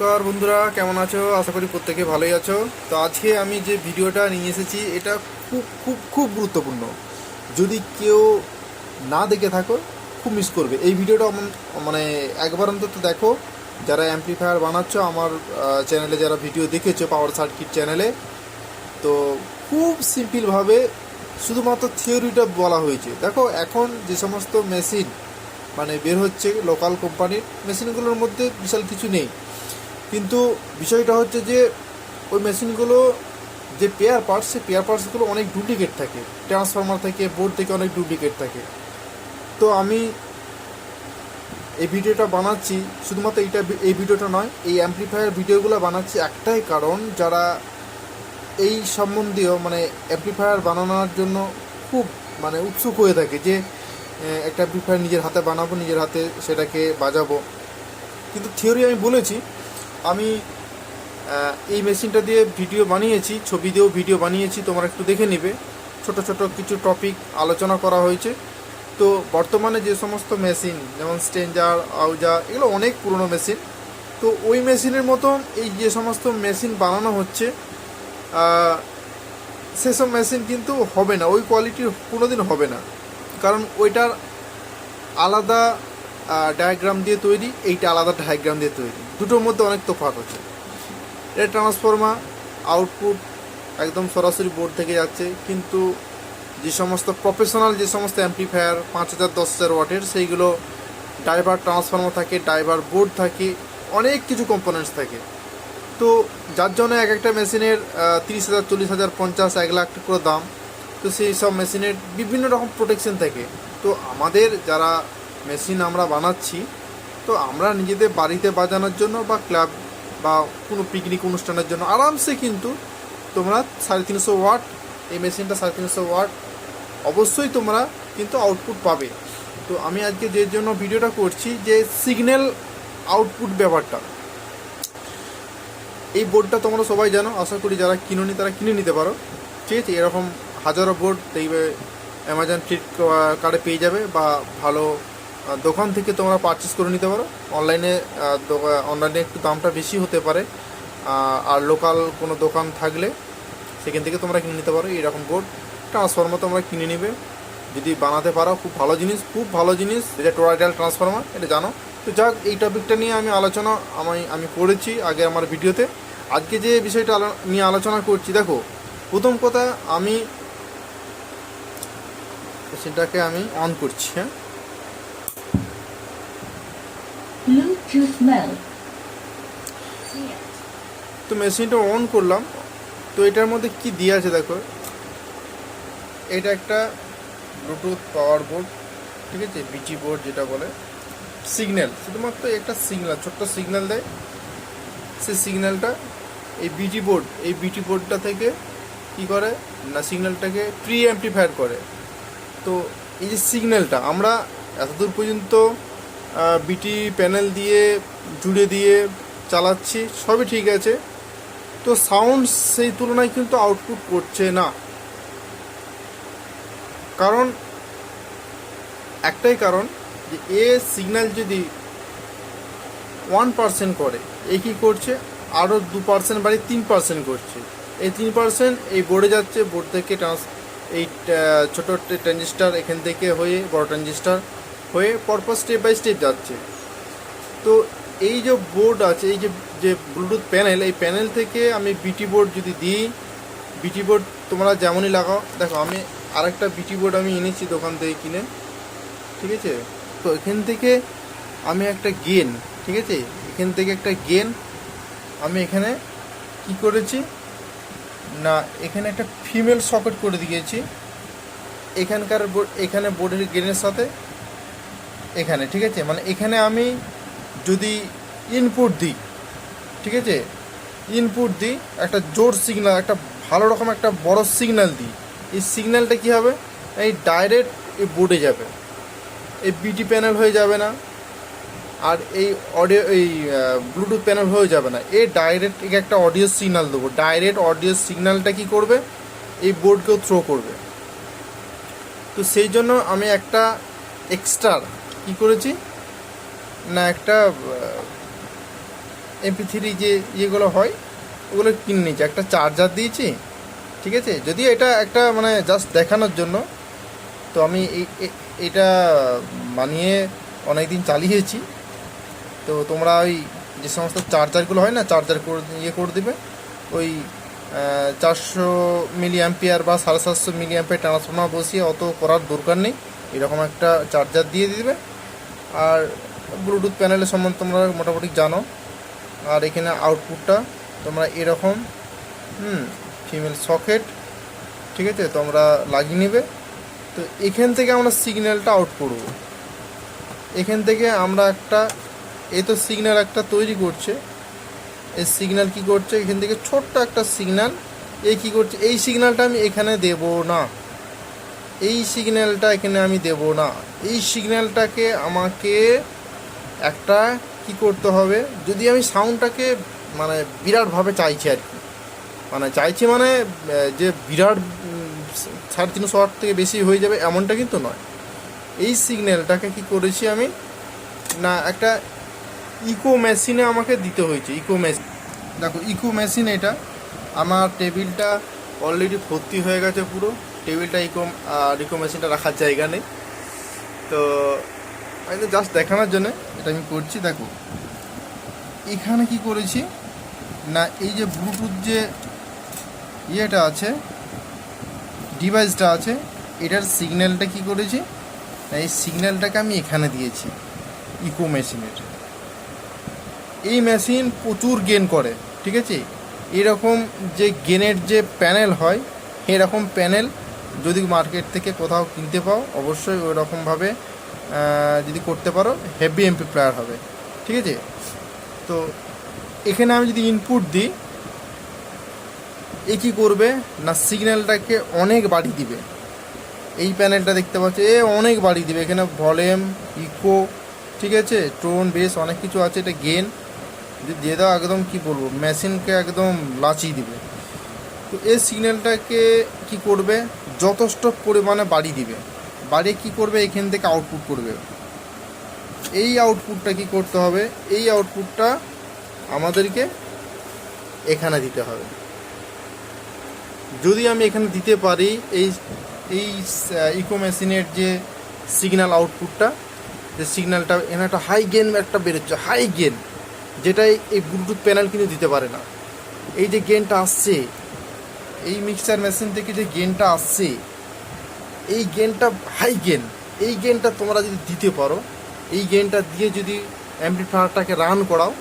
নমস্কার বন্ধুরা, কেমন আছো? আশা করি প্রত্যেকে ভালোই আছো। তো আজকে আমি যে ভিডিওটা নিয়ে এসেছি, এটা খুব খুব খুব গুরুত্বপূর্ণ। যদি কেউ না দেখে থাকো, খুব মিস করবে। এই ভিডিওটা মানে একবার অন্তত দেখো। যারা অ্যাম্পলিফায়ার বানাচ্ছ, আমার চ্যানেলে যারা ভিডিও দেখেছ পাওয়ার সার্কিট চ্যানেলে তো খুব সিম্পলভাবে শুধুমাত্র থিওরিটা বলা হয়েছে। দেখো, এখন যে সমস্ত মেশিন মানে বের হচ্ছে লোকাল কোম্পানির মেশিনগুলোর মধ্যে বিশাল কিছু নেই। কিন্তু বিষয়টা হচ্ছে যে, ওই মেশিনগুলো যে পেয়ার পার্টস, সেই পেয়ার পার্টসগুলো অনেক ডুপ্লিকেট থাকে। ট্রান্সফরমার থেকে, বোর্ড থেকে অনেক ডুপ্লিকেট থাকে। তো আমি এই ভিডিওটা বানাচ্ছি, শুধুমাত্র এইটা এই ভিডিওটা নয়, এই অ্যাম্পলিফায়ার ভিডিওগুলো বানাচ্ছি একটাই কারণ, যারা এই সম্বন্ধীয় মানে অ্যাম্পলিফায়ার বানানোর জন্য খুব মানে উৎসুক হয়ে থাকে যে একটা অ্যাম্পলিফায়ার নিজের হাতে বানাবো, নিজের হাতে সেটাকে বাজাবো। কিন্তু থিওরি আমি বলেছি আমি এই মেশিনটা দিয়ে ভিডিও বানিয়েছি, ছবি দিয়েও ভিডিও বানিয়েছি, তোমরা একটু দেখে নেবে। ছোট ছোট কিছু টপিক আলোচনা করা হয়েছে। তো বর্তমানে যে সমস্ত মেশিন, যেমন স্টেঞ্জার আউজা এগুলো অনেক পুরনো মেশিন। তো ওই মেশিনের মতন এই যে সমস্ত মেশিন বানানো হচ্ছে সেসব মেশিন কিন্তু হবে না, ওই কোয়ালিটির কোনোদিন হবে না। কারণ ওইটার আলাদা ডায়াগ্রাম দিয়ে তৈরি, এইটা আলাদা ডায়াগ্রাম দিয়ে তৈরি। দুটোর মধ্যে অনেক তফাৎ আছে। এটা ট্রান্সফর্মার আউটপুট একদম সরাসরি বোর্ড থেকে যাচ্ছে, কিন্তু যে সমস্ত প্রফেশনাল যে সমস্ত অ্যাম্পলিফায়ার পাঁচ হাজার, দশ হাজার ওয়াটের, সেইগুলো ড্রাইভার ট্রান্সফর্মার থাকে ড্রাইভার বোর্ড থাকে, অনেক কিছু কম্পোনেন্টস থাকে। তো যার জন্য এক একটা মেশিনের তিরিশ হাজার, চল্লিশ হাজার, পঞ্চাশ, এক লাখ করে দাম। তো সেই সব মেশিনের বিভিন্ন রকম প্রোটেকশন থাকে। তো আমাদের যারা মেশিন আমরা বানাচ্ছি। তো আমরা নিজেদের বাড়িতে বাজানোর জন্য বা ক্লাব বা কোনো পিকনিক অনুষ্ঠানের জন্য আরামসে কিন্তু তোমরা সাড়ে তিনশো ওয়াট, এই মেশিনটা সাড়ে তিনশো ওয়াট অবশ্যই তোমরা কিন্তু আউটপুট পাবে। তো আমি আজকে যে জন্য ভিডিওটা করছি যে সিগন্যাল আউটপুট ব্যাপারটা। এই বোর্ডটা তোমরা সবাই জানো, আশা করি যারা কিনোনি তারা কিনে নিতে পারো। ঠিক আছে, এরকম হাজারো বোর্ড দেখবে অ্যামাজন ফ্লিপকার্টে পেয়ে যাবে বা ভালো দোকান থেকে তোমরা পারচেস করে নিতে পারো। অনলাইনে অনলাইনে একটু দামটা বেশি হতে পারে। আর লোকাল কোনো দোকান থাকলে সেখান থেকে তোমরা কিনে নিতে পারো। এইরকম বোর্ড ট্রান্সফর্মার তোমরা কিনে নেবে। যদি বানাতে পারো, খুব ভালো জিনিস, খুব ভালো জিনিস। এটা টোরাইডাল ট্রান্সফর্মার এটা জানো? তো যাক, এই টপিকটা নিয়ে আমি আলোচনা আমি আমি করেছি আগে আমার ভিডিওতে। আজকে যে বিষয়টা নিয়ে আলোচনা করছি, দেখো, প্রথম কথা আমি সেটাকে আমি অন করছি হ্যাঁ? তো মেশিনটা অন করলাম। তো এটার মধ্যে কি দিয়ে আছে দেখো? এটা একটা ব্লুটুথ পাওয়ার বোর্ড ঠিক আছে? বিটি বোর্ড যেটা বলে। সিগন্যাল শুধুমাত্র একটা সিগন্যাল ছোট্ট সিগন্যাল দেয়। সেই সিগন্যালটা এই বিটি বোর্ড এই বিটি বোর্ডটা থেকে কি করে? না সিগন্যালটাকে প্রি অ্যাম্পলিফায়ার করে। তো এই যে সিগন্যালটা আমরা এতদূর পর্যন্ত বিটি প্যানেল দিয়ে, জুড়ে দিয়ে চালাচ্ছি, সবই ঠিক আছে। তো সাউন্ড সেই তুলনায় কিন্তু আউটপুট করছে না। কারণ, একটাই কারণ যে এ সিগন্যাল যদি ওয়ান পার্সেন্ট করে, এ কী করছে? আরও দু পার্সেন্ট বাড়ি তিন পার্সেন্ট করছে। এই তিন পার্সেন্ট এই বোর্ডে যাচ্ছে বোর্ড থেকে ট্রান্স এই ছোটো ট্রানজিস্টার এখান থেকে হয়ে বড় ট্রানজিস্টার হয়ে পরপর স্টেপ বাই স্টেপ যাচ্ছে। তো এই যে বোর্ড আছে, এই যে যে ব্লুটুথ প্যানেল এই প্যানেল থেকে আমি বিটি বোর্ড যদি দিই বিটি বোর্ড তোমরা যেমনই লাগাও, দেখো আমি আরেকটা বিটি বোর্ড আমি এনেছি দোকান থেকে কিনে, ঠিক আছে? তো এখান থেকে আমি একটা গেন ঠিক আছে? এখান থেকে একটা গেন আমি এখানে কি করেছি? না, এখানে একটা ফিমেল সকেট করে দিয়েছি। এখানকার এখানে বোর্ডের গেনের সাথে এখানে, ঠিক আছে? মানে এখানে আমি যদি ইনপুট দিই, ঠিক আছে? ইনপুট দিই, একটা জোর সিগনাল একটা ভালো রকম একটা বড় সিগনাল দিই, এই সিগন্যালটা কী হবে? এই ডাইরেক্ট এই বোর্ডে যাবে। এই বিটি প্যানেল হয়ে যাবে না, আর এই অডিও এই ব্লুটুথ প্যানেল হয়ে যাবে না। এই ডাইরেক্ট একটা অডিও সিগনাল দেবো। ডাইরেক্ট অডিও সিগন্যালটা কি করবে? এই বোর্ডকেও থ্রো করবে। তো সেই জন্য আমি একটা এক্সট্রা কি করেছি? না, একটা এমপি থ্রি যে ইয়েগুলো হয়, ওগুলো কিনে নিয়েছি। একটা চার্জার দিয়েছি, ঠিক আছে? যদি এটা একটা মানে জাস্ট দেখানোর জন্য, তো আমি এটা বানিয়ে অনেক দিন চালিয়েছি। তো তোমরা ওই যে সমস্ত চার্জারগুলো হয় না চার্জার করে ইয়ে করে দেবে, ওই চারশো মিলি অ্যাম্পিয়ার বা সাড়ে সাতশো মিলি অ্যাম্পিয়ার ট্রান্সফর্মার বসিয়ে অত করার দরকার নেই। এরকম একটা চার্জার দিয়ে দিবে। আর ব্লুটুথ প্যানেলের সম্বন্ধে তোমরা মোটামুটি জানো। আর এখানে আউটপুটটা তোমরা এরকম, হুম ফিমেল সকেট ঠিক আছে? তোমরা লাগিয়ে নেবে। তো এখান থেকে আমরা সিগন্যালটা আউট করব। এখান থেকে আমরা একটা এ তো সিগন্যাল একটা তৈরি করছে। এই সিগন্যাল কি করছে? এখান থেকে ছোট্ট একটা সিগন্যাল এই কি করছে? এই সিগন্যালটা আমি এখানে দেব না। এই সিগন্যালটা এখানে আমি দেব না। এই সিগন্যালটাকে আমাকে একটা কি করতে হবে, যদি আমি সাউন্ডটাকে মানে বিরাটভাবে চাইছি আর কি। মানে চাইছি মানে যে বিরাট সাড়ে তিনশো ওয়াট থেকে বেশি হয়ে যাবে এমনটা কিন্তু নয়। এই সিগন্যালটাকে কি করেছি আমি, না, একটা ইকো মেশিনে আমাকে দিতে হয়েছে ইকো মেশিন দেখো ইকো মেশিন এটা আমার টেবিলটা অলরেডি ভর্তি হয়ে গেছে পুরো। টেবিলটা ইকো আর ইকো মেশিনটা রাখার জায়গা নেই। তো আমি জাস্ট দেখানোর জন্য এটা আমি করছি, দেখো। এখানে কি করেছি? না, এই যে ব্লুটুথ যে ইয়েটা আছে ডিভাইসটা আছে, এটার সিগন্যালটা কি করেছি? না, এই সিগন্যালটাকে আমি এখানে দিয়েছি ইকো মেশিনের এই মেশিন প্রচুর গেন করে, ঠিক আছে? এরকম যে গেনের যে প্যানেল হয়, এরকম প্যানেল যদি মার্কেট থেকে কোথাও কিনতে পাও, অবশ্যই ওই রকমভাবে যদি করতে পারো হেভি এমপি প্লেয়ার হবে। ঠিক আছে? তো এখানে আমি যদি ইনপুট দিই, এ কী করবে? না সিগন্যালটাকে অনেক বাড়ি দিবে। এই প্যানেলটা দেখতে পাচ্ছ, এ অনেক বাড়ি দিবে। এখানে ভলিউম ইকো ঠিক আছে? টোন বেস অনেক কিছু আছে, এটা গেন দিয়ে দাও, একদম কি বলব? মেশিনকে একদম লাচিয়ে দিবে। তো এই সিগন্যালটাকে কি করবে? যথেষ্ট পরিমাণে বাড়ি দিবে। বাড়িয়ে কি করবে? এখান থেকে আউটপুট করবে। এই আউটপুটটা কি করতে হবে? এই আউটপুটটা আমাদেরকে এখানে দিতে হবে। যদি আমি এখানে দিতে পারি, এই এই ইকো মেশিনের যে সিগন্যাল আউটপুটটা যে সিগন্যালটা এখানে একটা হাই গেন একটা বেরোচ্ছে। হাই গেন যেটাই এই ব্লুটুথ প্যানেল কিন্তু দিতে পারে না। এই যে গেনটা আসছে এই মিক্সার মেশিন থেকে যে গেনটা আসছে, এই গেনটা হাই গেন এই গেনটা তোমরা যদি দিতে পারো, এই গেনটা দিয়ে যদি অ্যাম্পলিফায়ারটাকে রান করাও,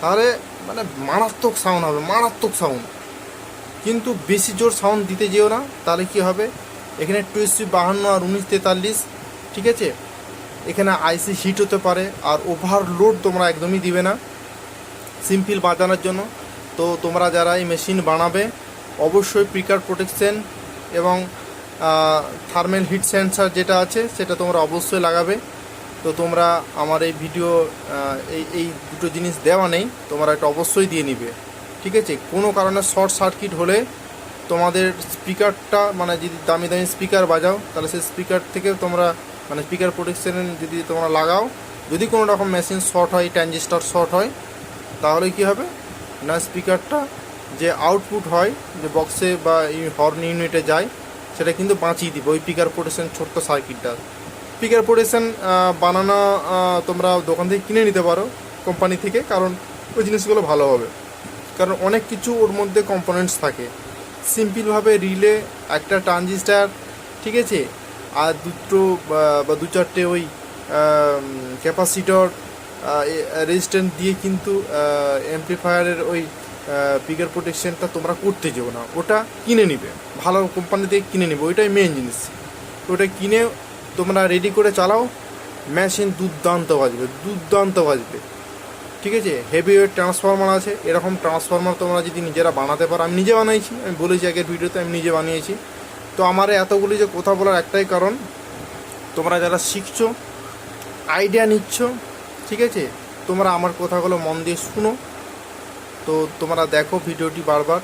তাহলে মানে মারাত্মক সাউন্ড হবে, মারাত্মক সাউন্ড কিন্তু বেশি জোর সাউন্ড দিতে যেও না, তাহলে কি হবে? এখানে টুয়েস্টি বাহান্ন আর উনিশ তেতাল্লিশ, ঠিক আছে? এখানে আইসি হিট হতে পারে, আর ওভারলোড তোমরা একদমই দিবে না। সিম্পল বাজানোর জন্য। তো তোমরা যারা এই মেশিন বানাবে অবশ্যই প্রিকার প্রোটেকশন এবং থার্মেল হিট সেন্সার যেটা আছে, সেটা তোমরা অবশ্যই লাগাবে। তো তোমরা আমার এই ভিডিও এই এই দুটো জিনিস দেওয়া নেই, তোমরা এটা অবশ্যই দিয়ে নিবে। ঠিক আছে? কোনো কারণে শর্ট সার্কিট হলে তোমাদের স্পিকারটা মানে যদি দামি দামি স্পিকার বাজাও, তাহলে সেই স্পিকার থেকে তোমরা মানে স্পিকার প্রোটেকশন যদি তোমরা লাগাও, যদি কোনো রকম মেশিন শর্ট হয় ট্রানজিস্টার শর্ট হয়, তাহলে কি হবে? না স্পিকারটা যে আউটপুট হয়, যে বক্সে বা হর্ন ইউনিটে যায়, সেটা কিন্তু বাঁচিয়ে দিবে। ওই পিকার প্রোটেকশন ছোট্ট সার্কিটটা পিকার প্রোটেকশন বানানো তোমরা দোকান থেকে কিনে নিতে পারো কোম্পানি থেকে, কারণ ওই জিনিসগুলো ভালো হবে। কারণ অনেক কিছু ওর মধ্যে কম্পোনেন্টস থাকে। সিম্পলভাবে রিলে একটা ট্রানজিস্টার ঠিক আছে? আর দুটো, বা- বা দু চারটে ওই ক্যাপাসিটর রেজিস্ট্যান্ট দিয়ে কিন্তু অ্যাম্পলিফায়ারের ওই পিকার প্রোটেকশনটা তোমরা করতে যেও না। ওটা কিনে নিবে। ভালো কোম্পানি থেকে কিনে নিবে। ওইটাই মেন জিনিস। ওটা কিনে তোমরা রেডি করে চালাও। মেশিন দুর্দান্ত বাজবে দুর্দান্ত বাজবে। ঠিক আছে? হেভি ওয়েট ট্রান্সফরমার আছে। এরকম ট্রান্সফরমার তোমরা যদি নিজেরা বানাতে পারো, আমি নিজে বানাইছি। আমি বলেছি আগের ভিডিওতে, আমি নিজে বানিয়েছি। তো আমার এতগুলি যে কথা বলার একটাই কারণ, তোমরা যারা শিখছো আইডিয়া নিচ্ছ, ঠিক আছে? তোমরা আমার কথাগুলো মন দিয়ে শুনো। তো তোমরা দেখো ভিডিওটি বারবার।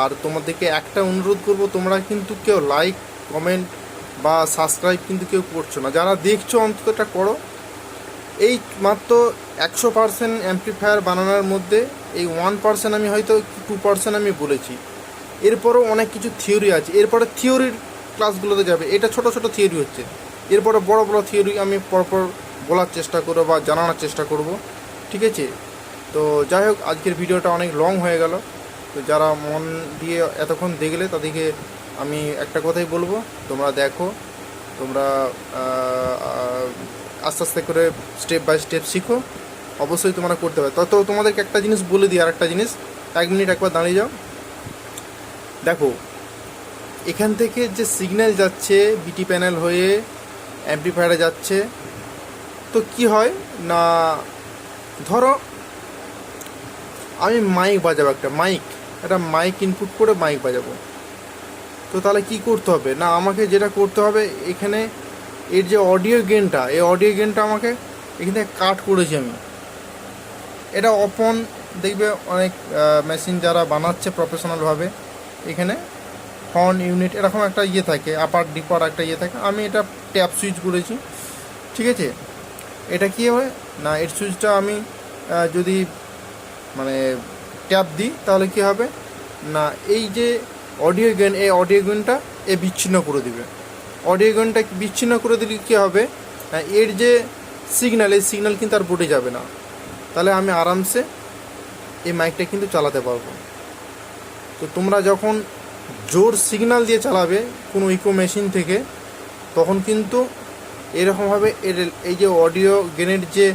আর তোমাদেরকে একটা অনুরোধ করব, তোমরা কিন্তু কেউ লাইক কমেন্ট বা সাবস্ক্রাইব কিন্তু কেউ করছ না। যারা দেখছ অন্তত এটা করো। এই মাত্র একশো পার্সেন্ট অ্যাম্পলিফায়ার বানানোর মধ্যে এই ওয়ান পার্সেন্ট আমি হয়তো টু পার্সেন্ট আমি বলেছি। এরপরও অনেক কিছু থিওরি আছে। এরপরে থিওরির ক্লাসগুলোতে যাবে। এটা ছোট ছোট থিওরি হচ্ছে। এরপরে বড় বড় থিওরি আমি পরপর বলার চেষ্টা করব বা জানানোর চেষ্টা করব। ঠিক আছে? তো যাই হোক, আজকের ভিডিওটা অনেক লং হয়ে গেল। তো যারা মন দিয়ে এতক্ষণ দেখলে তাদেরকে আমি একটা কথাই বলব, তোমরা দেখো, তোমরা আস্তে আস্তে করে স্টেপ বাই স্টেপ শিখো। অবশ্যই তোমরা করতে পারো। তত তোমাদেরকে একটা জিনিস বলে দিই আর একটা জিনিস। এক মিনিট একবার দাঁড়িয়ে যাও। দেখো, এখান থেকে যে সিগন্যাল যাচ্ছে বিটি প্যানেল হয়ে অ্যাম্পলিফায়ারে যাচ্ছে, তো কি হয়? না, ধরো আমি মাইক বাজাবো একটা মাইক একটা মাইক ইনপুট করে মাইক বাজাবো। তো তাহলে কি করতে হবে? না, আমাকে যেটা করতে হবে, এখানে এর যে অডিও গেনটা এই অডিও গেনটা আমাকে এখান থেকে কাট করেছি আমি। এটা অপন দেখবে অনেক মেশিন যারা বানাচ্ছে প্রফেশনালভাবে এখানে হর্ন ইউনিট এরকম একটা ইয়ে থাকে আপার ডিপার একটা ইয়ে থাকে, আমি এটা ট্যাপ সুইচ করেছি। ঠিক আছে? এটা কী হয়? না, এর সুইচটা আমি যদি মানে ট্যাপ দিই, তাহলে কি হবে? না, এই যে অডিও গেন এই অডিও গেনটা এ বিচ্ছিন্ন করে দিবে। অডিও গেনটা বিচ্ছিন্ন করে দিলে কী হবে? না, এর যে সিগন্যাল এই সিগন্যাল কিন্তু আর বোর্ডে যাবে না। তাহলে আমি আরামসে এই মাইকটা কিন্তু চালাতে পারব। তো তোমরা যখন জোর সিগন্যাল দিয়ে চালাবে কোনো ইকো মেশিন থেকে, তখন কিন্তু এরকমভাবে এর এই যে অডিও গেনের যে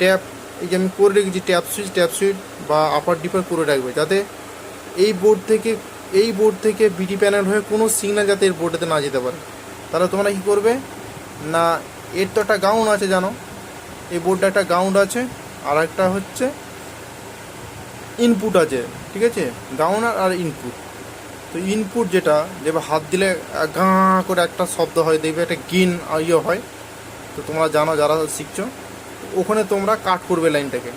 ট্যাপ এই যে আমি করে রেখেছি ট্যাপ সুইচ ট্যাপ সুইচ বা আপার ডিপার করে রাখবে, যাতে এই বোর্ড থেকে, এই বোর্ড থেকে বিডি প্যানেল হয়ে কোনো সিগন্যাল যাতে এর বোর্ডেতে না যেতে পারে। তাহলে তোমরা কী করবে? না, এর তো একটা গাউন্ড আছে, জানো? এই বোর্ডটা একটা গাউন্ড আছে, আর একটা হচ্ছে ইনপুট আছে, ঠিক আছে? গাউনার আর ইনপুট তো ইনপুট যেটা যেভাবে হাত দিলে গাঁ করে একটা শব্দ হয়, দেখবে একটা গিন ইয়ে হয়। তো তোমরা জানো, যারা শিখছো ওখানে তোমরা কাট করবে লাইনটাকে।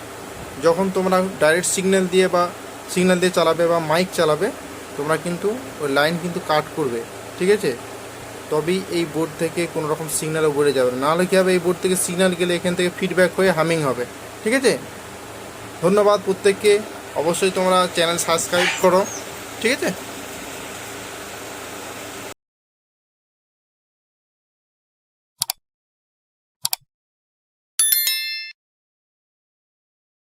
যখন তোমরা ডাইরেক্ট সিগন্যাল দিয়ে বা সিগন্যাল দিয়ে চালাবে বা মাইক চালাবে, তোমরা কিন্তু ওই লাইন কিন্তু কাট করবে। ঠিক আছে? তবেই এই বোর্ড থেকে কোনো রকম সিগন্যালও বেড়ে যাবে নাহলে কী হবে? এই বোর্ড থেকে সিগন্যাল গেলে এখান থেকে ফিডব্যাক হয়ে হামিং হবে। ঠিক আছে? ধন্যবাদ প্রত্যেককে। অবশ্যই তোমরা চ্যানেল সাবস্ক্রাইব করো। ঠিক আছে?